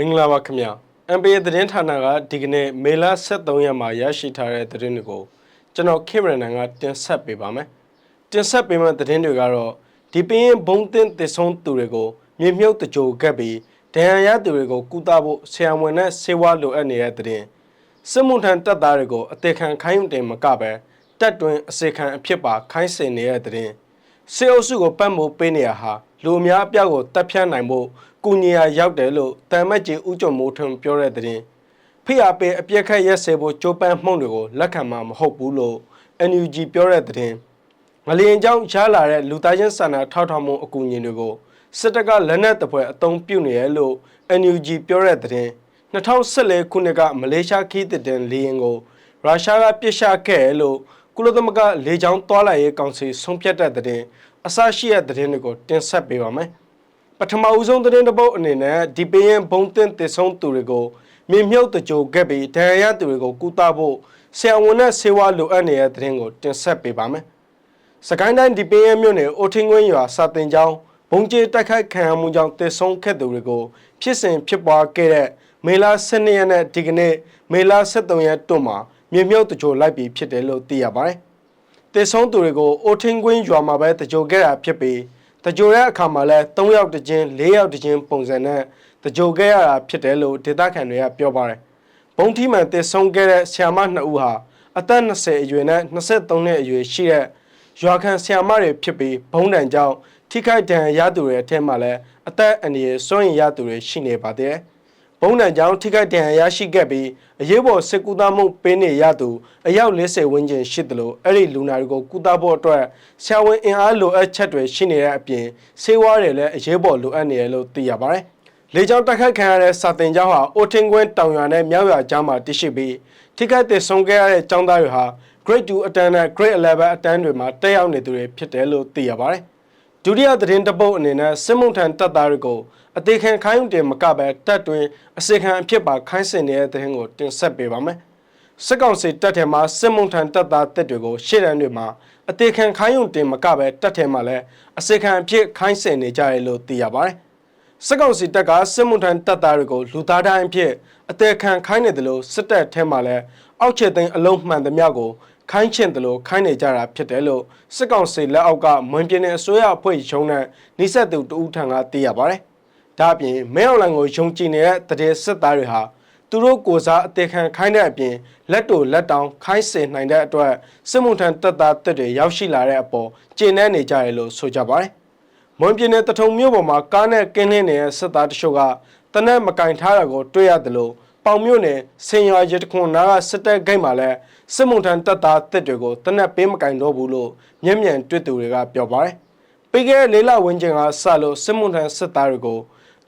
မင်္ဂလာပါခင်ဗျာ MPA သတင်းဌာနကဒီကနေ့မေလ23ရက်မှာရရှိထားတဲ့သတင်းတွေကိုကျွန်တော်ခေမရနန်ကတင်ဆက်ပေးပါမယ်တင်ဆက်ပေးမယ့်သတင်းတွေကတော့ဒီပင်းဘုံတင်တည်ဆုံးသူတွေကိုမြေမြုပ်တကြိုကပ်ပြီးဒဏ်ရာရသူတွေကိုကုသဖို့ဆရာဝန်နဲ့ဆေးဝါးလိုအပ်နေတဲ့သတင်းစစ်မှုထမ်းတပ်သားတွေကိုအသေးခံခိုင်းတင်မကပဲတက်တွင်အစေခံအဖြစ်ပါခိုင်းစင်နေတဲ့သတင်းစေအုပ်စုကိုပတ်မိုးပေးနေရဟာ လူအများအပြားကိုတပ်ဖြတ်နိုင်ဖို့ကုညီယာရောက်တယ်လို့တမ်မတ်ကြီးဦးကျော်မိုးထွန်းပြောတဲ့သတင်းဖိအားပေးအပြက်ခတ်ရက်စဲဖို့ကြိုးပမ်းမှုတွေကိုလက်ခံမှာမဟုတ်ဘူးလို့ NUG ပြောတဲ့သတင်းငလျင်ကြောင့်ရှားလာတဲ့လူသားချင်းစာနာထောက်ထားမှုအကူအညီတွေကိုစစ်တပ်ကလက်နက်တပွဲအုံပြုနေရလို့ NUG ပြောတဲ့သတင်း2014ခုနှစ်ကမလေးရှားခီးတဲ့တင်လေရင်ကိုရုရှားကပြစ်ရှခဲ့လို့ကုလသမဂ္ဂလေကြောင်းသွားလာရေးကောင်စီဆုံးဖြတ်တဲ့သတင်း အစရှိတဲ့သတင်းတွေကိုတင်ဆက်ပေးပါမယ်။ပထမဦးဆုံးသတင်းတစ်ပုဒ်အနေနဲ့ဒီပရင်ဘုံတင်တည်ဆုံးသူတွေကိုမြေမြုပ်တကြိုခဲ့ပြီးဒဏ်ရာရသူတွေကိုကုသဖို့ဆရာဝန်နဲ့ဆေးဝါးလိုအပ်နေတဲ့သတင်းကိုတင်ဆက်ပေးပါမယ်။စကိုင်းတိုင်းဒီပရင်မြို့နယ်အိုထင်းကွင်းရွာစာတင်ကျောင်းဘုံကျဲတိုက်ခိုက်ခံရမှုကြောင့်တည်ဆုံးခဲ့သူတွေကိုဖြစ်စဉ်ဖြစ်ပွားခဲ့တဲ့မေလ12ရက်နဲ့ဒီကနေ့မေလ13ရက်တွန်းမှာမြေမြုပ်တကြိုလိုက်ပြီးဖြစ်တယ်လို့သိရပါတယ်။ တည်ဆုံးသူတွေကိုအိုထင်းကွင်းရွာမှာပဲတကြိုခဲ့တာဖြစ်ပြီးတကြိုတဲ့အခါမှာလည်း3ယောက်တစ်ချင်း4ယောက်တစ်ချင်းပုံစံနဲ့တကြိုခဲ့ရတာဖြစ်တယ်လို့ဒေသခံတွေကပြောပါတယ်။ဘုံထီမှန်တည်ဆုံးခဲ့တဲ့ဆ iam မ2ဦးဟာအသက်20အရွယ်နဲ့23နှစ်အရွယ်ရှိတဲ့ရွာခံဆ iam မတွေဖြစ်ပြီးဘုံတန်ကြောင့်ထိခိုက်ဒဏ်ရာရသူတွေအထက်မှာလည်းအသက်အန္တရာယ်စွန့်ရင်ရသူတွေရှိနေပါသေးတယ်။ ဘုံတန်ကြောင့်ထိခိုက်ဒဏ်ရာရရှိခဲ့ပြီးအရေးပေါ်စစ်ကူသားမှုပေးနေရသူအယောက်40ဝန်းကျင်ရှိတယ်လို့အဲ့ဒီလူနာတွေကိုကုသဖို့အတွက်ဆရာဝန်အင်အားလိုအပ်ချက်တွေရှိနေတဲ့အပြင်ဆေးဝါးတွေလည်းအရေးပေါ်လိုအပ်နေတယ်လို့သိရပါတယ်။လေကြောင်းတိုက်ခိုက်ခံရတဲ့စာတင်ကျောင်းဟာအိုထင်းကွင်းတောင်ရွာနဲ့မြောက်ရွာကြားမှာတည်ရှိပြီးထိခိုက်တဲ့ဆုံးခဲ့ရတဲ့ကျောင်းသားတွေဟာ grade 2အတန်းနဲ့ grade 11အတန်းတွေမှာတက်ရောက်နေသူတွေဖြစ်တယ်လို့သိရပါတယ်။ ဒုတိယသတင်းတစ်ပုဒ်အနေနဲ့စစ်မှုထမ်းတပ်သားတွေကိုအသေးခံခိုင်းတင်မကပဲတပ်တွင်အစေခံအဖြစ်ပါခိုင်းစင်နေတဲ့သတင်းကိုတင်ဆက်ပေးပါမယ်။စစ်ကောင်စီတပ်ထဲမှာစစ်မှုထမ်းတပ်သားတပ်တွေကိုရှေ့တန်းတွေမှာအသေးခံခိုင်းုံတင်မကပဲတပ်ထဲမှာလည်းအစေခံအဖြစ်ခိုင်းစင်နေကြရလို့သိရပါတယ်။စစ်ကောင်စီတပ်ကစစ်မှုထမ်းတပ်သားတွေကိုလူသားတိုင်းအဖြစ်အသေးခံခိုင်းနေတယ်လို့စစ်တပ်ထဲမှာလည်းအောက်ခြေသိမ်းအလုံးမှန်သမျှကို ခိုင်းချင်တယ်လို့ခိုင်းနေကြတာဖြစ်တယ်လို့စစ်ကောင်စီလက်အောက်ကမွန်ပြည်နယ်အစိုးရအဖွဲ့ရုံးနဲ့နှိစက်သူတဦးထံကသိရပါတယ်။ဒါ့အပြင်မဲအွန်လိုင်းကိုယုံကြည်နေတဲ့တရေစစ်သားတွေဟာသူတို့ကိုစားအသေးခံခိုင်းတဲ့အပြင်လက်တိုလက်တောင်ခိုင်းစင်နိုင်တဲ့အတွက်စစ်မှုထမ်းတပ်သားတပ်တွေရောက်ရှိလာတဲ့အပေါ်ကျေနပ်နေကြတယ်လို့ဆိုကြပါတယ်။မွန်ပြည်နယ်တထုံမြို့ပေါ်မှာကားနဲ့ကင်းလင်းနေတဲ့စစ်သားတချို့ကတနက်မကင်ထားတာကိုတွေ့ရတယ်လို့ ပေါင်မြို့နယ်ဆင်ရွာရတခွန်နာကစစ်တပ်ဂိတ်မှာလည်းစစ်မှုထမ်းတပ်သားတစ်တွေကိုတနက်ပေးမကင်တော့ဘူးလို့မျက်မြင်တွေ့သူတွေကပြောပါတယ်။ပြီးခဲ့တဲ့လေးလဝန်းကျင်ကစလို့စစ်မှုထမ်းစစ်သားတွေကို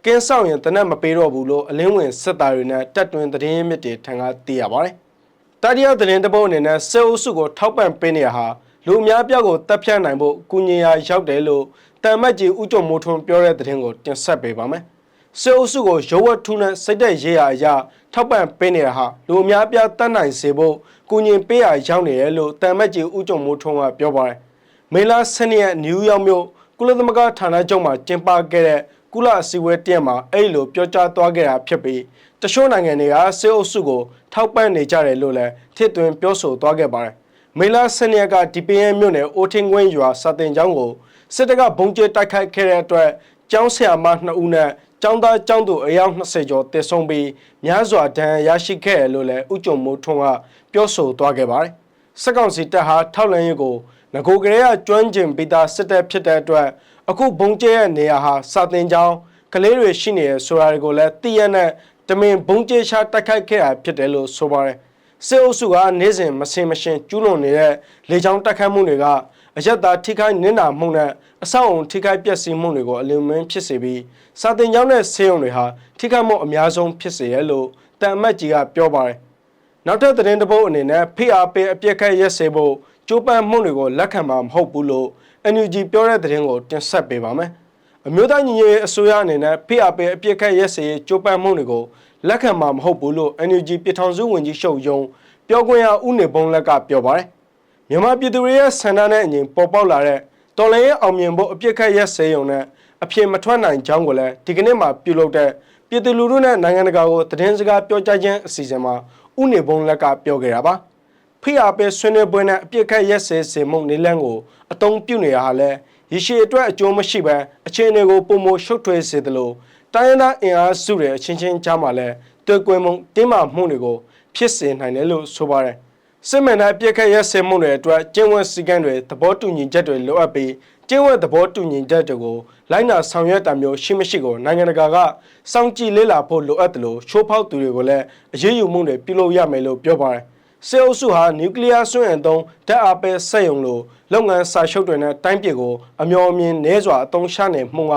ကင်းဆောင်ရင်တနက်မပေးတော့ဘူးလို့အလင်းဝင်စစ်သားတွေနဲ့တပ်တွင်သတင်းရင်းမြစ်တွေထံကသိရပါတယ်။တတိယသတင်းတစ်ပုဒ်အနေနဲ့စစ်အုပ်စုကိုထောက်ပံ့ပေးနေရဟာလူအများပြားကိုတပ်ဖြတ်နိုင်ဖို့ကုညီယာရောက်တယ်လို့တမ်မတ်ကြီးဦးကျော်မိုးထွန်းပြောတဲ့သတင်းကိုတင်ဆက်ပေးပါမယ်။ စစ်အုပ်စုကိုရုပ်ဝတ္ထုနဲ့စိတ်သက်ရေးရာအရာထောက်ပံ့ပေးနေတာဟာလူအများပြားတတ်နိုင်စေဖို့ကုညီပေးရာရောက်နေတယ်လို့တမ်မတ်ကြီးဦးကျော်မိုးထွန်းကပြောပါတယ်။မေလ12ရက်နယူးယောက်မြို့ကုလသမဂ္ဂဌာနချုပ်မှာကျင်းပခဲ့တဲ့ကုလအစည်းအဝေးတရက်မှာအဲ့လိုပြောကြားသွားခဲ့တာဖြစ်ပြီးတချို့နိုင်ငံတွေကစစ်အုပ်စုကိုထောက်ပံ့နေကြတယ်လို့လည်းထစ်သွင်းပြောဆိုသွားခဲ့ပါတယ်။မေလ12ရက်ကဒီပင်းမြို့နယ်အိုထင်းကွင်းရွာစာတင်ကျောင်းကိုစစ်တပ်ကဘုံကျဲတိုက်ခိုက်ခဲ့တဲ့အတွက်ကျောင်းဆရာမ2ဦးနဲ့ ကျောင်းသားကျောင်းသူအယောက်20ကျော်တည်ဆုံပြီးများစွာဒဏ်ရာရရှိခဲ့တယ်လို့လည်းဥကြုံမိုးထွန်းကပြောဆိုသွားခဲ့ပါတယ်။စစ်ကောင်စီတပ်ဟာထောက်လန်ရေးကိုငကိုကလေးကကျွမ်းကျင်ပြီးသားစစ်တပ်ဖြစ်တဲ့အတွက်အခုဘုံကျဲရဲ့နေရာဟာစာတင်ကျောင်းကလေးတွေရှိနေရဆိုတာတွေကိုလည်းသိရတဲ့တမင်ဘုံကျဲရှာတိုက်ခိုက်ခဲ့တာဖြစ်တယ်လို့ဆိုပါတယ်။စစ်အုပ်စုကနေ့စဉ်မစင်မရှင်ကျူးလွန်နေတဲ့လေကြောင်းတိုက်ခိုက်မှုတွေက အယက်သားထိခိုက်နစ်နာမှုနဲ့အဆောက်အုံထိခိုက်ပျက်စီးမှုတွေကိုအလင်းမင်းဖြစ်စေပြီးစာတင်ကျောင်းနဲ့ဆေးရုံတွေဟာထိခိုက်မှုအများဆုံးဖြစ်စေရလို့တန်အမတ်ကြီးကပြောပါတယ်။နောက်ထပ်သတင်းတစ်ပုဒ်အနေနဲ့ PRP အပြစ်ခတ်ရက်စေဖို့ကြိုးပမ်းမှုတွေကိုလက်ခံမှာမဟုတ်ဘူးလို့ NUG ပြောတဲ့သတင်းကိုတင်ဆက်ပေးပါမယ်။အမျိုးသားညီညွတ်ရေးအစိုးရအနေနဲ့ PRP အပြစ်ခတ်ရက်စေကြိုးပမ်းမှုတွေကိုလက်ခံမှာမဟုတ်ဘူးလို့ NUG ပြည်ထောင်စုဝန်ကြီးချုပ်ယုံပြောခွင့်ရဦးနေဘုံလက်ကပြောပါတယ်။ မြန်မာပြည်သူတွေရဲ့ဆန္ဒနဲ့အညီပေါ်ပေါက်လာတဲ့တော်လှန်ရေးအောင်မြင်ဖို့အပြစ်ခတ်ရက်စေုံနဲ့အဖြစ်မထွက်နိုင်ကြောင်းကိုလည်းဒီကနေ့မှပြုလုပ်တဲ့ပြည်သူလူထုနဲ့နိုင်ငံတကာကိုသတင်းစကားပြောကြားခြင်းအစီအစဉ်မှာဥနေဘုံလက်ကပြောခဲ့တာပါဖိအားပေးဆွေးနွေးပွဲနဲ့အပြစ်ခတ်ရက်စဲစေမှုနေလန်းကိုအတုံးပြုနေရဟာလဲရရှိအတွက်အကျိုးမရှိဘဲအခြေအနေကိုပုံမရှုပ်ထွေးစေသလိုတိုင်းရင်းသားအင်အားစုတွေအချင်းချင်းကြားမှာလဲတွေ့ကွင်းမှုတင်းမာမှုတွေကိုဖြစ်စေနိုင်တယ်လို့ဆိုပါတယ် စစ်မှန်တဲ့အပြစ်ခတ်ရက်စဲမှုတွေအတွက်ကျင်းဝတ်စည်းကမ်းတွေသဘောတူညီချက်တွေလိုအပ်ပြီးကျင်းဝတ်သဘောတူညီချက်တွေကိုလိုက်နာဆောင်ရွက်တာမျိုးရှိမရှိကိုနိုင်ငံတကာကစောင့်ကြည့်လေ့လာဖို့လိုအပ်တယ်လို့ချိုးဖောက်သူတွေကိုလည်းအရေးယူမှုတွေပြုလုပ်ရမယ်လို့ပြောပါတယ်စေအုပ်စုဟာနျူကလ িয়ার စွမ်းအင်သုံးဓာတ်အားပေးစက်ရုံလိုလုပ်ငန်းစာချုပ်တွေနဲ့တိုင်းပြည်ကိုအမျော်အမြင်နှဲစွာအသုံးချနေမှုက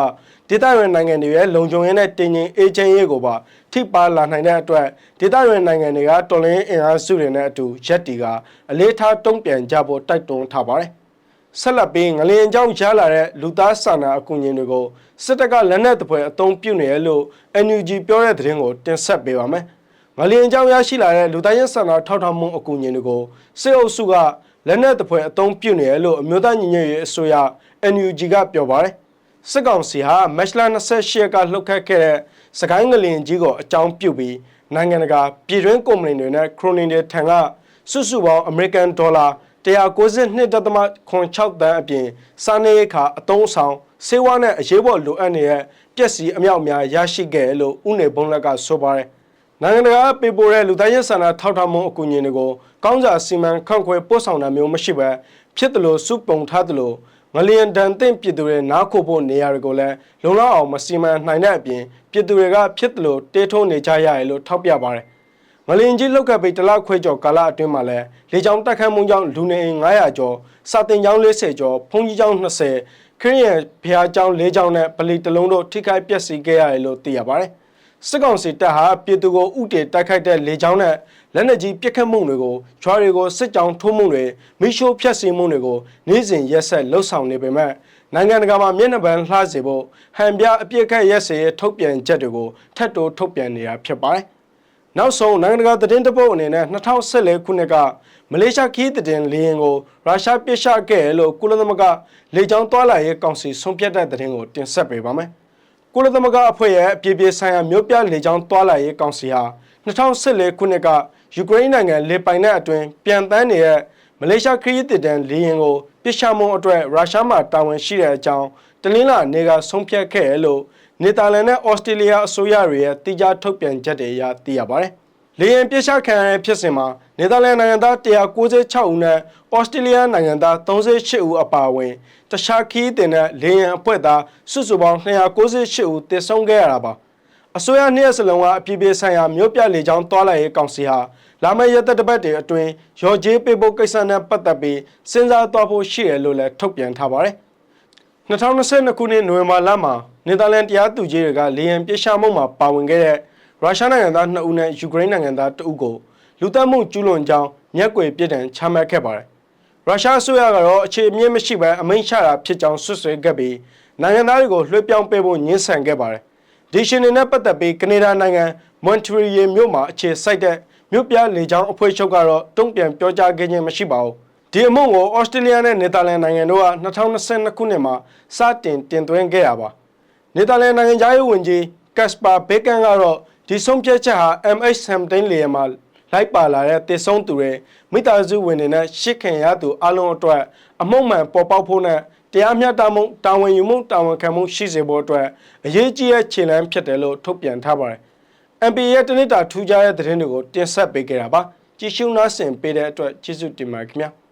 ဒေသရင်းနိုင်ငံတွေရဲ့လုံခြုံရေးနဲ့တင်ရင်အေဂျင့်ရေးကိုပါထိပါလာနိုင်တဲ့အတွက်ဒေသရင်းနိုင်ငံတွေကတော်လှန်ရေးအင်အားစုတွေနဲ့အတူရက်တီကအလေးထားတုံ့ပြန်ကြဖို့တိုက်တွန်းထားပါတယ်။ဆက်လက်ပြီးငလျင်ကြောင့်ရလာတဲ့လူသားစာနာအကူအညီတွေကိုစစ်တပ်ကလက်နက်တပွဲအသုံးပြုနေရလို့ NUG ပြောတဲ့သတင်းကိုတင်ဆက်ပေးပါမယ်။ငလျင်ကြောင့်ရရှိလာတဲ့လူသားရေးစာနာထောက်ထားမှုအကူအညီတွေကိုစစ်အုပ်စုကလက်နက်တပွဲအသုံးပြုနေရလို့အမျိုးသားညီညွတ်ရေးအစိုးရ NUG ကပြောပါတယ်။ စစ်ကောင်စီဟာမက်လ28ရက်ကလှုပ်ခတ်ခဲ့တဲ့စကိုင်းငလျင်ကြီးကိုအကြောင်းပြုပြီးနိုင်ငံတကာပြည်တွင်းကုမ္ပဏီတွေနဲ့ခရိုနီတွေထံကစုစုပေါင်းအမေရိကန်ဒေါ်လာ192.6တန်းအပြင်စာနေခါအတုံးဆောင်စေဝါနဲ့အရေးပေါ်လိုအပ်နေတဲ့ပျက်စီးအမြောက်များရရှိခဲ့လို့ဥနေဘုံလက်ကဆိုပါတယ်နိုင်ငံတကာပေပိုတဲ့လူသားရေးစာနာထောက်ထားမှုအကူအညီတွေကိုကောင်းစာစီမံခန့်ခွဲပို့ဆောင်တာမျိုးမရှိဘဲဖြစ်တယ်လို့စုပုံထားတယ်လို့ ငလျင်တန်တင့်ပြည်သူတွေနားခိုဖို့နေရာတွေကိုလည်းလုံလောက်အောင်မစီမံနိုင်တဲ့အပြင်ပြည်သူတွေကဖြစ်တယ်လို့တေးထိုးနေကြရတယ်လို့ထောက်ပြပါတယ်ငလင်ကြီးလောက်ကပ်ပြီးတလောက်ခွဲကျော်ကာလအတွင်းမှာလဲလေကြောင်းတက်ခတ်မှုကြောင့်လူနေအိမ်900ကျော်စာတင်ကျောင်း40ကျော်ဖုန်ကြီးကျောင်း20ခရစ်ယာန်ဘုရားကျောင်း4ကျောင်းနဲ့ပလီတလုံးတို့ထိခိုက်ပျက်စီးခဲ့ရတယ်လို့သိရပါတယ် စစ်ကောင်စီတပ်ဟာပြည်သူကိုဥတေတိုက်ခိုက်တဲ့လေကြောင်းနဲ့လက်နက်ကြီးပစ်ခတ်မှုတွေကိုဂျွာတွေကိုစစ်ကြောင်းထိုးမှုတွေမိရှိုးဖျက်ဆီးမှုတွေကိုနေ့စဉ်ရက်ဆက်လှုပ်ဆောင်နေပေမဲ့နိုင်ငံတကာမှာမျက်နှာပန်းလှစေဖို့ဟန်ပြအပြစ်ခတ်ရက်စဲထုတ်ပြန်ချက်တွေကိုထပ်တိုးထုတ်ပြန်နေတာဖြစ်ပါတယ်နောက်ဆုံးနိုင်ငံတကာသတင်းတပုတ်အနေနဲ့2014ခုနှစ်ကမလေးရှားခီးသတင်းလေရင်ကိုရုရှားပစ်ချခဲ့လို့ကုလသမဂ္ဂလေကြောင်းတွာလာရေးကောင်စီဆုံးဖြတ်တဲ့သတင်းကိုတင်ဆက်ပေးပါမယ်။ ကုလသမဂ္ဂအဖွဲ့ရဲ့အပြည်ပြည်ဆိုင်ရာမြို့ပြလေကြောင်းတွာလာရေးကောင်စီဟာ2014ခုနှစ်ကယူကရိန်းနိုင်ငံလေပိုင်နက်အတွင်းပြန်တန်းနေတဲ့မလေးရှားခရီးသတင်းလေရင်ကိုပစ်ချမှုအတွက်ရုရှားမှတာဝန်ရှိတဲ့အကြောင်းတလင်းလာနေကဆုံးဖြတ်ခဲ့လို့နေသာလန်နဲ့ဩစတြေးလျအစိုးရတွေရဲ့တိကျထုတ်ပြန်ချက်တွေအရသိရပါတယ်။လေယာဉ်ပြစ်ချခံရတဲ့ဖြစ်စဉ်မှာ နေသာလန်နိုင်ငံသား196ဦးနဲ့ဩစတြေးလျနိုင်ငံသား38ဦးအပါအဝင်တခြားခီးတင်တဲ့လေယာဉ်အဖွဲ့သားစုစုပေါင်း298ဦးတည်ဆုံခဲ့ရတာပါ။အစိုးရနှစ်ရက်စလုံးကအပြည်ပြည်ဆိုင်ရာမြို့ပြလေကြောင်းတွာလာရေးကောင်စီဟာလာမယ့်ရက်သက်တစ်ပတ်တည်းအတွင်းရော်ဂျေးပေးဖို့ကိစ္စနဲ့ပတ်သက်ပြီးစဉ်းစားသွားဖို့ရှိတယ်လို့လည်းထုတ်ပြန်ထားပါတယ်။2022ခုနှစ်နိုဝင်ဘာလမှာနေသာလန်တရားသူကြီးတွေကလေယာဉ်ပြစ်ရှာမှုမှာပါဝင်ခဲ့တဲ့ရုရှားနိုင်ငံသား2ဦးနဲ့ယူကရိန်းနိုင်ငံသား2ဦးကို လူသတ်မှုကျူးလွန်ကြောင်းမျက်ကွယ်ပြစ်ဒဏ်ချမှတ်ခဲ့ပါတယ်။ရုရှားအစိုးရကတော့အခြေအမြင့်မရှိဘဲအမိန့်ချတာဖြစ်ကြောင်းဆွဆွဲခဲ့ပြီးနိုင်ငံသားတွေကိုလွှဲပြောင်းပေးဖို့ညှင်းဆန်ခဲ့ပါတယ်။ဒီရှင်တွေနဲ့ပတ်သက်ပြီးကနေဒါနိုင်ငံမွန်ထရီယေမြို့မှာအခြေစိုက်တဲ့မြို့ပြလေကြောင်းအဖွဲ့ချုပ်ကတော့တုံ့ပြန်ပြောကြားခဲ့ခြင်းမရှိပါဘူး။ဒီအမှုကိုဩစတြေးလျနဲ့နယ်သာလန်နိုင်ငံတို့က2022ခုနှစ်မှာစတင်တင်သွင်းခဲ့တာပါ။နယ်သာလန်နိုင်ငံသားရေးဝန်ကြီးကက်စပါဘေကန်ကတော့ဒီဆုံးဖြတ်ချက်ဟာ MH17 လေယာဉ်မှာ လိုက်ပါလာတဲ့တည်ဆုံးသူတွေမိသားစုဝင်တွေနဲ့ရှစ်ခင်ရသူအလုံးအတွက်အမှုမှန်ပေါ်ပေါက်ဖို့နဲ့တရားမျှတမှုတာဝန်ယူမှုတာဝန်ခံမှုရှိစေဖို့အတွက်အရေးကြီးတဲ့ခြေလှမ်းဖြစ်တယ်လို့ထုတ်ပြန်ထားပါတယ်။ MP ရဲ့တနစ်တာထူးခြားတဲ့သတင်းတွေကိုတင်ဆက်ပေးခဲ့တာပါ။ကြည့်ရှုနားဆင်ပေးတဲ့အတွက်ကျေးဇူးတင်ပါတယ်ခင်ဗျာ။